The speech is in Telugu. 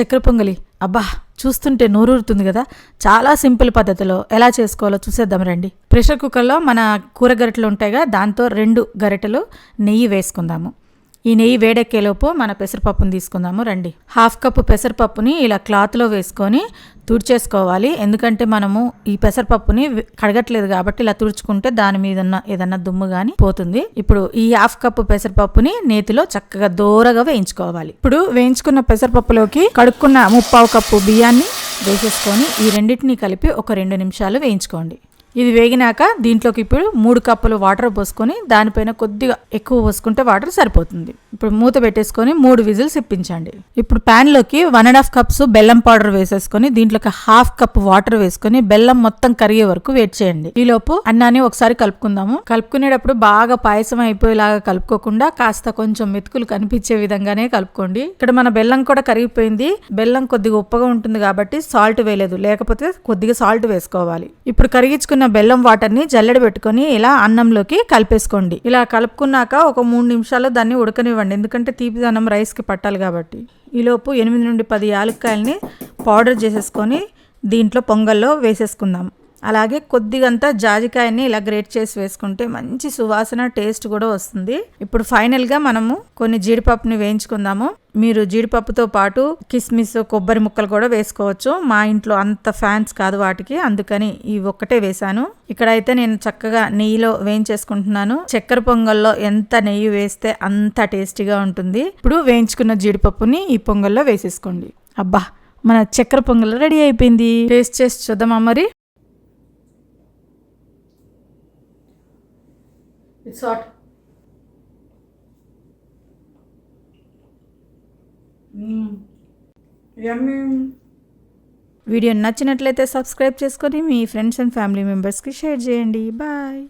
చక్కెర పొంగలి. అబ్బా చూస్తుంటే నోరూరుతుంది కదా. చాలా సింపుల్ పద్ధతిలో ఎలా చేసుకోవాలో చూసేద్దాం రండి. ప్రెషర్ కుక్కర్లో మన కూర గరిటెలు ఉంటాయిగా దాంతో రెండు గరిటెలు నెయ్యి వేసుకుందాము. ఈ నెయ్యి వేడెక్కేలోపు మన పెసరపప్పుని తీసుకుందాము రండి. హాఫ్ కప్పు పెసరపప్పుని ఇలా క్లాత్లో వేసుకొని తుడిచేసుకోవాలి. ఎందుకంటే మనము ఈ పెసరపప్పుని కడగట్లేదు కాబట్టి ఇలా తుడుచుకుంటే దాని మీద ఉన్న ఏదన్నా దుమ్ము కానీ పోతుంది. ఇప్పుడు ఈ హాఫ్ కప్పు పెసరపప్పుని నేతిలో చక్కగా దోరగా వేయించుకోవాలి. ఇప్పుడు వేయించుకున్న పెసరపప్పులోకి కడుక్కున్న ముప్పావు కప్పు బియ్యాన్ని వేసేసుకొని ఈ రెండింటిని కలిపి ఒక రెండు నిమిషాలు వేయించుకోండి. ఇది వేగినాక దీంట్లోకి ఇప్పుడు మూడు కప్పులు వాటర్ పోసుకొని దానిపైన కొద్దిగా ఎక్కువ పోసుకుంటే వాటర్ సరిపోతుంది. ఇప్పుడు మూత పెట్టేసుకొని మూడు విజిల్స్ ఇప్పించండి. ఇప్పుడు ప్యాన్లోకి వన్ అండ్ హాఫ్ కప్స్ బెల్లం పౌడర్ వేసేసుకొని దీంట్లోకి హాఫ్ కప్ వాటర్ వేసుకొని బెల్లం మొత్తం కరిగే వరకు వెయిట్ చేయండి. ఈలోపు అన్నాన్ని ఒకసారి కలుపుకుందాము. కలుపుకునేటప్పుడు బాగా పాయసం అయిపోయేలాగా కలుపుకోకుండా కాస్త కొంచెం మెతుకులు కనిపించే విధంగానే కలుపుకోండి. ఇక్కడ మన బెల్లం కూడా కరిగిపోయింది. బెల్లం కొద్దిగా ఉప్పగా ఉంటుంది కాబట్టి సాల్ట్ వేయలేదు. లేకపోతే కొద్దిగా సాల్ట్ వేసుకోవాలి. ఇప్పుడు కరిగించుకున్న బెల్లం వాటర్ని జల్లెడ పెట్టుకొని ఇలా అన్నంలోకి కలిపేసుకోండి. ఇలా కలుపుకున్నాక ఒక మూడు నిమిషాలు దాన్ని ఉడకనివ్వండి. ఎందుకంటే తీపిదన్నం రైస్కి పట్టాలి కాబట్టి. ఈలోపు ఎనిమిది నుండి పది యాలక్కాయలని పౌడర్ చేసేసుకొని దీంట్లో పొంగల్లో వేసేసుకుందాం. అలాగే కొద్దిగంతా జాజికాయని ఇలా గ్రేట్ చేసి వేసుకుంటే మంచి సువాసన టేస్ట్ కూడా వస్తుంది. ఇప్పుడు ఫైనల్గా మనము కొన్ని జీడిపప్పుని వేయించుకుందాము. మీరు జీడిపప్పుతో పాటు కిస్మిస్ కొబ్బరి ముక్కలు కూడా వేసుకోవచ్చు. మా ఇంట్లో అంత ఫ్యాన్స్ కాదు వాటికి అందుకని ఈ ఒక్కటే వేశాను. ఇక్కడైతే నేను చక్కగా నెయ్యిలో వేయించేసుకుంటున్నాను. చక్కెర పొంగల్లో ఎంత నెయ్యి వేస్తే అంత టేస్టీగా ఉంటుంది. ఇప్పుడు వేయించుకున్న జీడిపప్పుని ఈ పొంగల్లో వేసేసుకోండి. అబ్బా! మన చక్కెర పొంగల్ రెడీ అయిపోయింది. టేస్ట్ చేసి చూద్దామా మరి? ఇట్స్ హాట్ వీడియో నచ్చినట్లయితే సబ్స్క్రైబ్ చేసుకొని మీ ఫ్రెండ్స్ అండ్ ఫ్యామిలీ మెంబర్స్కి షేర్ చేయండి. బాయ్.